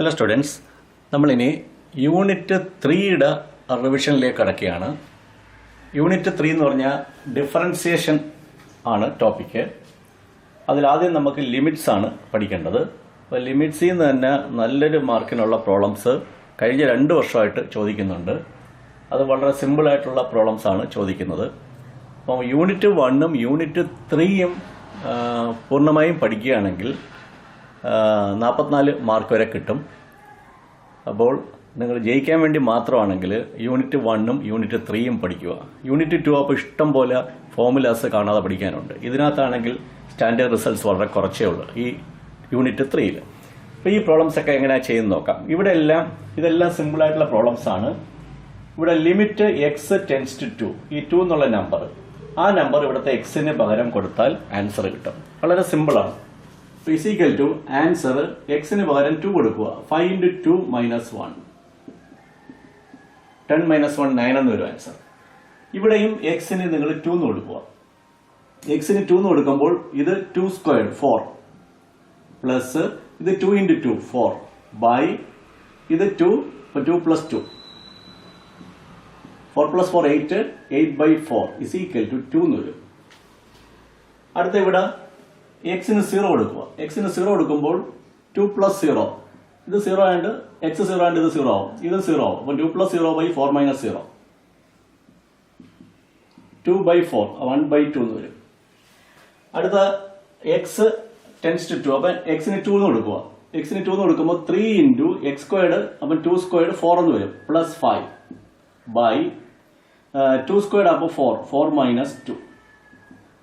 Hello students നമ്മളിനി unit ത്രീയുടെ റിവിഷനിലേക്ക് കടക്കുകയാണ്. യൂണിറ്റ് ത്രീ എന്ന് പറഞ്ഞാൽ ഡിഫറൻസിയേഷൻ ആണ് ടോപ്പിക്ക് അതിലാദ്യം നമുക്ക് ലിമിറ്റ്സ് ആണ് പഠിക്കേണ്ടത്. അപ്പോൾ ലിമിറ്റ്സിൽ നിന്ന് തന്നെ നല്ലൊരു മാർക്കിനുള്ള പ്രോബ്ലംസ് കഴിഞ്ഞ രണ്ട് വർഷമായിട്ട് ചോദിക്കുന്നുണ്ട്. അത് വളരെ സിമ്പിളായിട്ടുള്ള പ്രോബ്ലംസ് ആണ് ചോദിക്കുന്നത്. അപ്പം യൂണിറ്റ് വണ്ണും യൂണിറ്റ് ത്രീയും പൂർണമായും പഠിക്കുകയാണെങ്കിൽ നാൽപ്പത്തിനാല് മാർക്ക് വരെ കിട്ടും. അപ്പോൾ നിങ്ങൾ ജയിക്കാൻ വേണ്ടി മാത്രമാണെങ്കിൽ യൂണിറ്റ് വണ്ണും യൂണിറ്റ് ത്രീയും പഠിക്കുക. യൂണിറ്റ് ടു അപ്പോൾ ഇഷ്ടം പോലെ ഫോമുലാസ് കാണാതെ പഠിക്കാനുണ്ട്. ഇതിനകത്താണെങ്കിൽ സ്റ്റാൻഡേർഡ് റിസൾട്ട്സ് വളരെ കുറച്ചേ ഉള്ളൂ ഈ യൂണിറ്റ് ത്രീയിൽ അപ്പോൾ ഈ പ്രോബ്ലംസ് ഒക്കെ എങ്ങനെയാണ് ചെയ്യുന്നത് നോക്കാം. ഇവിടെ എല്ലാം ഇതെല്ലാം സിമ്പിൾ ആയിട്ടുള്ള പ്രോബ്ലംസ് ആണ്. ഇവിടെ limit x tends to two ഈ ടു എന്നുള്ള നമ്പർ ആ നമ്പർ ഇവിടുത്തെ എക്സിന് പകരം കൊടുത്താൽ ആൻസർ കിട്ടും. വളരെ സിമ്പിളാണ് ഫിസിക്കൽ ടു ആൻസർ എക്സിന് പകരം ടു കൊടുക്കുക. Five into two minus one ten minus one nine എന്ന് വരും ആൻസർ ഇവിടെയും എക്സിന് നിങ്ങൾ ടു എന്ന് കൊടുക്കുക. എക്സിന് ടു എന്ന് കൊടുക്കുമ്പോൾ ഇത് ടു സ്ക്വയർ ഫോർ പ്ലസ് ഇത് two into two four by ഇത് two two plus two four plus four eight eight by four is equal to two എന്ന് വരും. അടുത്ത ഇവിടെ എക്സിന് സീറോ എടുക്കുക എക്സിന് സീറോ എടുക്കുമ്പോൾ ടു പ്ലസ് സീറോ ഇത് സീറോ ആയിട്ട് എക്സ് സീറോ ആയിട്ട് ഇത് സീറോ ആവും. ഇത് സീറോ ആവും. അപ്പൊ two plus zero by four minus zero two by four one by two എന്ന് വരും. അടുത്ത എക്സ് ടെൻസ് ടു ടു അപ്പം എക്സിന് ടു എന്ന് കൊടുക്കുക. എക്സിന് ടു എന്ന് കൊടുക്കുമ്പോൾ ത്രീ ഇന്റു എക്സ് സ്ക്വയർഡ് അപ്പം ടു സ്ക്വയർഡ് ഫോർ എന്ന് വരും. Plus five by two squared അപ്പോൾ ഫോർ ഫോർ മൈനസ് ടു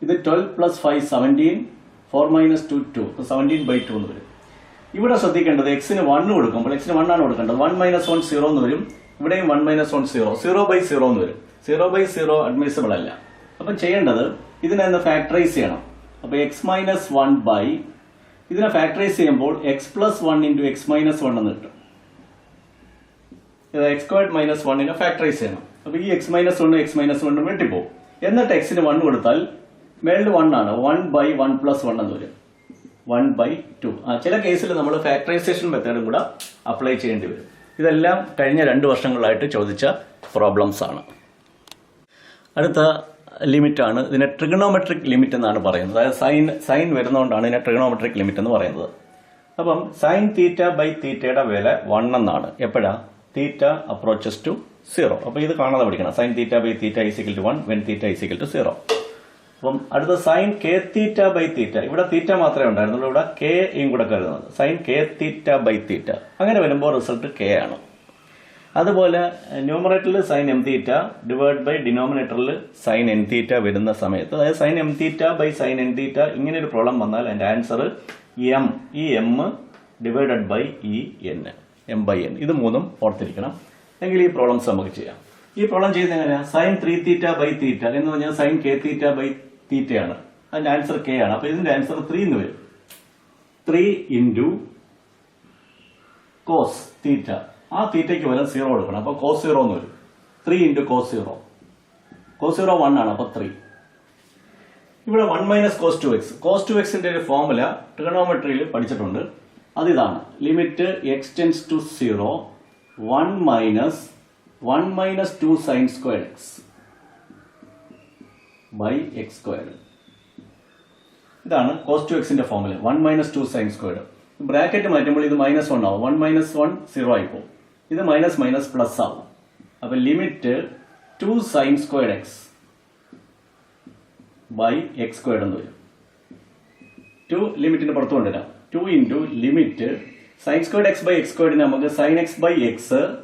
ഇത് twelve plus five seventeen four minus two two seventeen by two എന്ന് വരും. ഇവിടെ ശ്രദ്ധിക്കേണ്ടത് എക്സിന് വൺ കൊടുക്കുമ്പോൾ എക്സിന് വൺ ആണ് കൊടുക്കേണ്ടത്. വൺ മൈനസ് വൺ സീറോ എന്ന് വരും. ഇവിടെയും one minus one zero zero by zero എന്ന് വരും. സീറോ ബൈ സീറോ അഡ്മിസിബിൾ അല്ല. അപ്പം ചെയ്യേണ്ടത് ഇതിനെ ഒന്ന് ഫാക്ടറൈസ് ചെയ്യണം. അപ്പോൾ എക്സ് മൈനസ് വൺ ബൈ ഇതിനെ ഫാക്ടറൈസ് ചെയ്യുമ്പോൾ x plus one into x minus one എന്ന് കിട്ടും. എക്സ് സ്ക്വയർഡ് മൈനസ് വണ്ണിനെ ഫാക്ടറൈസ് ചെയ്യണം. അപ്പോൾ ഈ എക്സ് മൈനസ് വണ്ണും എക്സ് മൈനസ് വണ്ണും വെട്ടിപ്പോകും എന്നിട്ട് എക്സിന് വൺ കൊടുത്താൽ മേളിൽ വൺ ആണ്. One by one plus one എന്ന് വരും. വൺ ബൈ ടു ആ ചില കേസിൽ നമ്മൾ ഫാക്ടറൈസേഷൻ മെത്തേഡും കൂടെ അപ്ലൈ ചെയ്യേണ്ടി വരും. ഇതെല്ലാം കഴിഞ്ഞ രണ്ട് വർഷങ്ങളായിട്ട് ചോദിച്ച പ്രോബ്ലംസ് ആണ്. അടുത്ത ലിമിറ്റാണ് ഇതിനെ ട്രിഗണോമെട്രിക് ലിമിറ്റ് എന്നാണ് പറയുന്നത്. അതായത് സൈൻ സൈൻ വരുന്നതുകൊണ്ടാണ് ഇതിനെ ട്രിഗണോമെട്രിക് ലിമിറ്റ് എന്ന് പറയുന്നത്. അപ്പം സൈൻ തീറ്റ ബൈ തീറ്റയുടെ വില വൺ എന്നാണ്. എപ്പോഴാ? തീറ്റ അപ്രോച്ചസ് ടു സീറോ അപ്പോൾ ഇത് കാണാതെ പഠിക്കണം. Sine theta by theta is equal to one when theta is equal to zero അപ്പം അടുത്ത sine K theta by theta. ഇവിടെ തീറ്റ മാത്രമേ ഉണ്ടായിരുന്നുള്ളൂ. ഇവിടെ കെ യും കൂടെ കരുതുന്നത്. Sine K theta by theta. അങ്ങനെ വരുമ്പോൾ റിസൾട്ട് കെ ആണ്. അതുപോലെ ന്യൂമറേറ്ററിൽ sine M theta divide by ഡിനോമിനേറ്ററിൽ സൈൻ എൻ തീറ്റ വരുന്ന സമയത്ത്. അതായത് sine M theta by sine N theta ഇങ്ങനെ ഒരു പ്രോബ്ലം വന്നാൽ അതിന്റെ ആൻസർ എം. ഈ എം ഡിവൈഡഡ് ബൈ ഇ എൻ. M by N. ഇത് മൂന്നും ഓർത്തിരിക്കണം. എങ്കിൽ ഈ പ്രോബ്ലംസ് നമുക്ക് ചെയ്യാം. ഈ പ്രോബ്ലം ചെയ്യുന്നത് എങ്ങനെയാണ് sine three theta by theta എന്ന് പറഞ്ഞാൽ സൈൻ കെ തീറ്റ ബൈ തീറ്റയാണ്. അതിന്റെ ആൻസർ കെ ആണ്. അപ്പൊ ഇതിന്റെ ആൻസർ ത്രീ എന്ന് വരും. ത്രീ ഇന്റു കോസ് തീറ്റ ആ തീറ്റയ്ക്ക് വരാൻ സീറോ കൊടുക്കണം അപ്പോൾ കോസ് സീറോ എന്ന് വരും. Three into cos zero cos zero one ആണ്. അപ്പോൾ ത്രീ ഇവിടെ one minus cos two x cos two എക്സിന്റെ ഒരു ഫോർമുല ട്രിഗണോമെട്രിയിൽ പഠിച്ചിട്ടുണ്ട്. അതിതാണ് limit x tends to zero one minus one minus two sine square x by x square ഇതാണ് cos two എക്സിന്റെ formula one minus two sine square bracket മാറ്റുമ്പോൾ ഇത് minus one ആവും. One minus one zero ആയിപ്പോവും. ഇത് minus minus plus ആവും. അപ്പൊ limit two sine square x by x squared എന്ന് വരും. ടു ലിമിറ്റിന്റെ പുറത്ത് കൊണ്ടുവരാം. Two into limit sine squared x by x സ്ക്വയർഡിന് നമുക്ക് sine x by x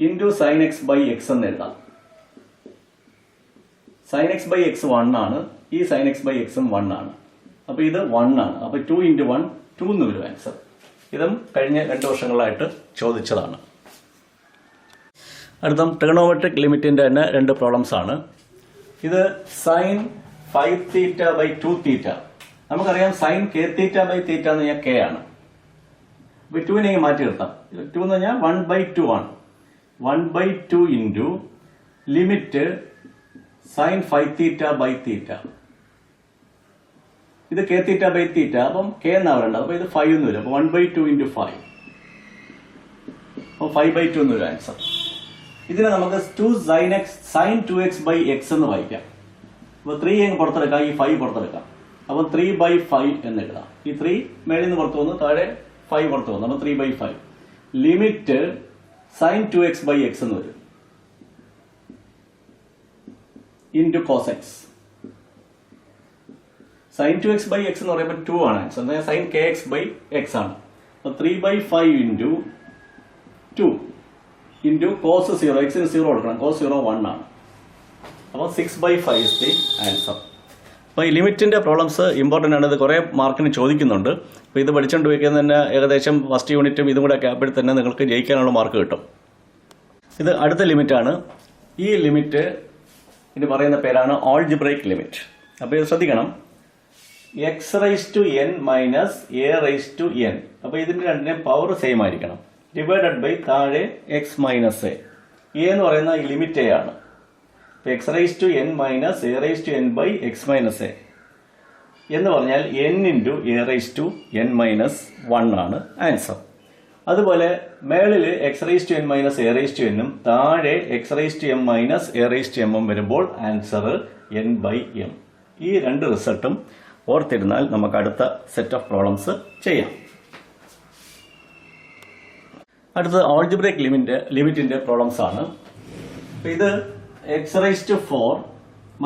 into sine x by x എന്ന് എഴുതാം. Sine x by x one ആണ്. ഈ സൈൻ എക്സ് ബൈ എക്സും വൺ ആണ്. അപ്പൊ ഇത് വൺ ആണ്. അപ്പൊ ടു ഇന്റു വൺ ടു എന്ന് വരും ആൻസർ ഇതും കഴിഞ്ഞ രണ്ട് വർഷങ്ങളായിട്ട് ചോദിച്ചതാണ്. അടുത്ത ട്രിഗണോമെട്രിക് ലിമിറ്റിന്റെ തന്നെ രണ്ട് പ്രോബ്ലംസ് ആണ്. ഇത് sine five theta by two theta നമുക്കറിയാം sine K theta by theta എന്ന് പറഞ്ഞാൽ കെ ആണ്. അപ്പൊ ടുവിനെ മാറ്റി നിർത്താം. ടു എന്ന് പറഞ്ഞാൽ വൺ ബൈ ടു ആണ്. One by two into limit sine five theta by theta ഇത് കെ തീറ്റ ബൈ തീറ്റ അപ്പം കെ എന്നാ പറയേണ്ടത്? അപ്പൊ ഇത് ഫൈവ് എന്ന് വരും. അപ്പൊ one by two into five അപ്പോൾ ഫൈവ് ബൈ ടു എന്നൊരു ആൻസർ ഇതിനെ നമുക്ക് two sine x sine two x by x എന്ന് വായിക്കാം. അപ്പോൾ ത്രീ അങ്ങ് പുറത്തെടുക്കാം ഈ ഫൈവ് പുറത്തെടുക്കാം. അപ്പോൾ ത്രീ ബൈ ഫൈവ് എന്ന് എഴുതാം. ഈ ത്രീ മേളിൽ നിന്ന് പുറത്തു വന്നു താഴെ ഫൈവ് പുറത്തു വന്നു. അപ്പോൾ three by five limit sine two x by x എന്ന് വരും. Into cos x sine two x by x എന്ന് പറയുമ്പോൾ ടു ആണ്. എക്സ് എന്നാൽ sine k x by x ആണ്. അപ്പോൾ three by five into two into cos zero എക്സിന് zero കൊടുക്കണം. കോസ് സീറോ വൺ ആണ്. അപ്പോൾ six by five is the answer അപ്പോൾ ഈ ലിമിറ്റിന്റെ പ്രോബ്ലംസ് ഇമ്പോർട്ടന്റ് ആണ്. ഇത് കുറേ മാർക്കിന് ചോദിക്കുന്നുണ്ട്. അപ്പോൾ ഇത് പഠിച്ചുകൊണ്ട് വയ്ക്കുന്ന തന്നെ ഏകദേശം ഫസ്റ്റ് യൂണിറ്റും ഇതും കൂടെ ഒക്കെ ആയപ്പോൾ തന്നെ നിങ്ങൾക്ക് ജയിക്കാനുള്ള മാർക്ക് കിട്ടും. ഇത് അടുത്ത ലിമിറ്റാണ് ഈ ലിമിറ്റ് ഇത് പറയുന്ന പേരാണ് ഓൾജിബ്രേക്ക് ലിമിറ്റ് അപ്പോൾ ഇത് ശ്രദ്ധിക്കണം. X raise to n minus a raise to n അപ്പോൾ ഇതിന്റെ രണ്ടിനെ പവർ സെയിം ആയിരിക്കണം. ഡിവൈഡഡ് ബൈ താഴെ എക്സ് മൈനസ് എ എ എന്ന് പറയുന്ന ഈ ലിമിറ്റ് എ ആണ്. X raise to n minus a raise to n by x minus a എന്ന് പറഞ്ഞാൽ n into a raise to n minus one ആണ് answer അതുപോലെ മേളിൽ x raise to n minus a raise to എന്നും താഴെ x raise to m minus a raise to എമ്മും വരുമ്പോൾ answer n by m ഈ രണ്ട് റിസൾട്ടും ഓർത്തിരുന്നാൽ നമുക്ക് അടുത്ത സെറ്റ് ഓഫ് പ്രോബ്ലംസ് ചെയ്യാം. അടുത്തത് ഓൾജിബ്രേക്ക് ലിമിറ്റ് ലിമിറ്റിന്റെ പ്രോബ്ലംസ് ആണ്. ഇത് x raise to four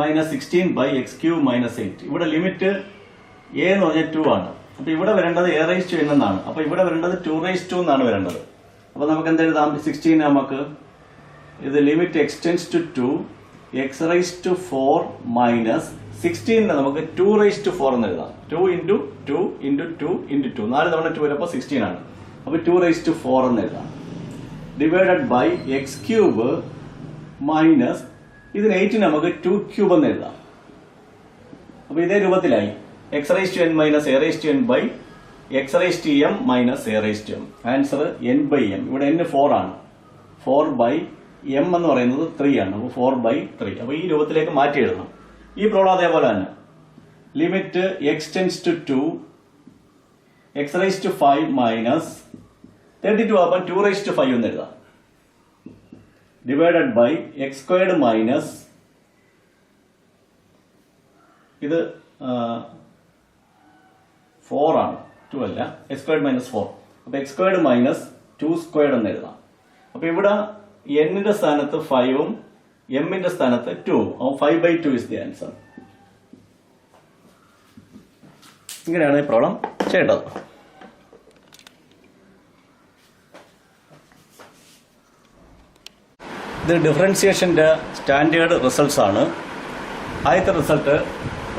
minus sixteen by x cube minus eight ഇവിടെ ലിമിറ്റ് എ എന്ന് പറഞ്ഞാൽ ടു ആണ്. അപ്പൊ ഇവിടെ വരേണ്ടത് എ റൈസ് ടു എന്നാണ്. അപ്പൊ ഇവിടെ വരേണ്ടത് ടു റൈസ് ടു എന്നാണ് വരേണ്ടത്. അപ്പൊ നമുക്ക് എന്ത് എഴുതാം സിക്സ്റ്റീൻ നമുക്ക് ഇത് limit x tends to two x raise to four minus സിക്സ്റ്റീനിന് നമുക്ക് ടു റൈസ് ടു ഫോർ എന്ന് എഴുതാം. Two into two into two into two നാല് തവണ ടു വരുമ്പോൾ സിക്സ്റ്റീൻ ആണ്. അപ്പോൾ ടു റൈസ് ടു ഫോർ എന്ന് എഴുതാം. Divided by x cube minus ഇതിന് എയ്റ്റിന് നമുക്ക് ടു ക്യൂബ് എന്ന് എഴുതാം. അപ്പോൾ ഇതേ രൂപത്തിലായി. X raise to n minus a raise to n by x raise to m minus a raise to m answer n by m ഇവിടെ എൻ ഫോർ ആണ്. Four by m എന്ന് പറയുന്നത് ത്രീ ആണ്. അപ്പോൾ ഫോർ ബൈ ത്രീ അപ്പോൾ ഈ രൂപത്തിലേക്ക് മാറ്റി എഴുതണം. ഈ പ്രോബ്ലം അതേപോലെ തന്നെ. Limit x tends to two x raise to five minus thirty two ആകുമ്പോൾ ടു റൈസ് ടു ഫൈവ് എന്ന് എഴുതാം. Divided by x squared minus ഇത് ഫോർ ആണ്. ടു അല്ല. എക്സ് സ്ക്വയർഡ് മൈനസ് ഫോർ അപ്പൊ x squared minus two squared എന്ന് എഴുതാം. അപ്പൊ ഇവിടെ എന്നിന്റെ സ്ഥാനത്ത് ഫൈവും എമ്മിന്റെ സ്ഥാനത്ത് two five by two is the answer ഇങ്ങനെയാണ് ഈ പ്രോബ്ലം ചെയ്യേണ്ടത്. ഇത് ഡിഫറൻസിയേഷന്റെ സ്റ്റാൻഡേർഡ് റിസൾട്ട്സ് ആണ്. ആദ്യത്തെ റിസൾട്ട്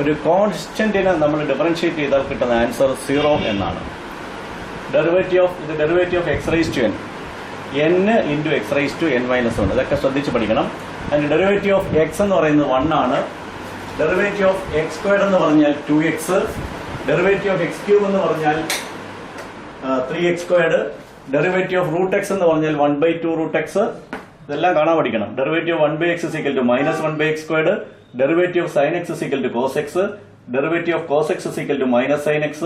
ഒരു കോൺസ്റ്റന്റിനെ നമ്മൾ ഡിഫറൻഷിയേറ്റ് ചെയ്താൽ കിട്ടുന്ന ആൻസർ സീറോ എന്നാണ്. ഡെറിവേറ്റീവ് ഓഫ് ഇത് derivative of x raise to n n into x raise to n minus one ഇതൊക്കെ ശ്രദ്ധിച്ച് പഠിക്കണം. അതിന്റെ ഡെറിവേറ്റീവ് ഓഫ് എക്സ് എന്ന് പറയുന്നത് വൺ ആണ്. ഡെറിവേറ്റീവ് ഓഫ് എക്സ് സ്ക്വയർഡ് എന്ന് പറഞ്ഞാൽ two x derivative of x cube എന്ന് പറഞ്ഞാൽ three x squared derivative of root x എന്ന് പറഞ്ഞാൽ one by two root x ഇതെല്ലാം കാണാൻ പഠിക്കണം. Derivative one by x equal to minus one by x squared derivative of sin x is equal to cos x, derivative of cos x is equal to minus sin x,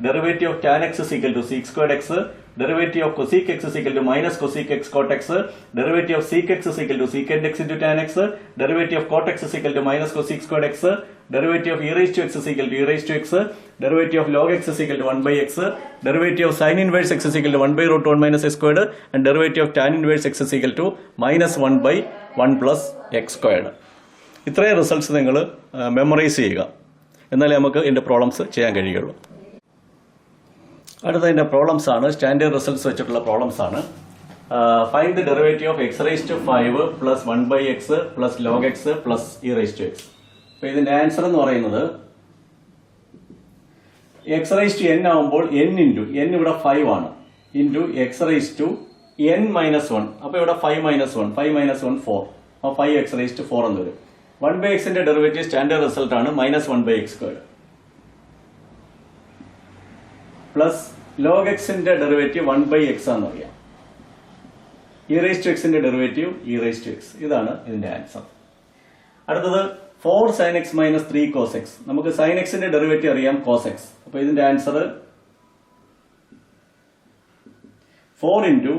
derivative of tan x is equal to sec squared x, derivative of cosec x is equal to minus cosec x cot x, derivative of sec x is equal to secant x into tan x, derivative of cot x is equal to minus cosec squared x, derivative of e raised to x is equal to e raised to x, derivative of log x is equal to 1 by x, derivative of sine inverse x is equal to 1 by root 1 minus x squared, and derivative of tan inverse x is equal to minus 1 by 1 plus x squared. ഇത്രയും results നിങ്ങൾ memorise ചെയ്യുക. എന്നാലേ നമുക്ക് ഇതിന്റെ problems ചെയ്യാൻ കഴിയുള്ളൂ. അടുത്ത ഇതിന്റെ പ്രോബ്ലംസ് ആണ് സ്റ്റാൻഡേർഡ് റിസൾട്ട്സ് വെച്ചിട്ടുള്ള പ്രോബ്ലംസ് ആണ്. Find the derivative of x raise to five plus one by x plus log x plus e raise to x അപ്പൊ ഇതിന്റെ ആൻസർ എന്ന് പറയുന്നത് എക്സ് റൈസ് ടു എൻ ആവുമ്പോൾ എൻ ഇന്റു എൻ ഇവിടെ five ആണ്. Into x raise to n minus one അപ്പൊ ഇവിടെ five minus one five minus one four അപ്പൊ five x raise to four എന്ന് വരും. വൺ ബൈ എക്സിന്റെ ഡെറിവേറ്റീവ് സ്റ്റാൻഡേർഡ് റിസൾട്ട് ആണ് minus one by x square plus log എക്സിന്റെ derivative one by x ആണെന്ന് അറിയാം ഇ റേസ് ടു എക്സിന്റെ derivative e raise to x ഇതാണ് ഇതിന്റെ ആൻസർ അടുത്തത് four sine x minus three cos x നമുക്ക് സൈൻ എക്സിന്റെ ഡെറിവേറ്റീവ് അറിയാം കോസ് എക്സ് അപ്പൊ ഇതിന്റെ ആൻസർ ഫോർ ഇന്റു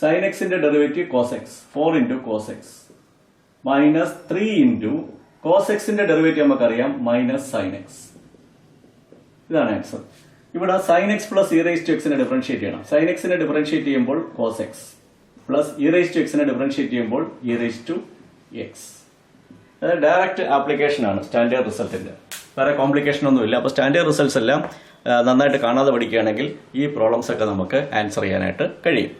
സൈൻ എക്സിന്റെ derivative cos x four into cos x minus three into cos എക്സിന്റെ ഡെറിവേറ്റീവ് നമുക്കറിയാം മൈനസ് സൈൻ എക്സ്. ഇതാണ് ആൻസർ. ഇവിടെ sine x plus e raise to എക്സിനെ differentiate ചെയ്യണം. സൈൻ എക്സിനെ ഡിഫറൻഷിയേറ്റ് ചെയ്യുമ്പോൾ cos x. Plus e raise to എക്സിനെ differentiate ചെയ്യുമ്പോൾ e raise to x. അതായത് direct application ആണ് സ്റ്റാൻഡേർഡ് റിസൾട്ടിന്റെ. വേറെ കോംപ്ലിക്കേഷൻ ഒന്നുമില്ല അപ്പോൾ സ്റ്റാൻഡേർഡ് റിസൾട്ട്സ് എല്ലാം നന്നായിട്ട് കാണാതെ പഠിക്കുകയാണെങ്കിൽ ഈ പ്രോബ്ലംസ് ഒക്കെ നമുക്ക് ആൻസർ ചെയ്യാനായിട്ട് കഴിയും.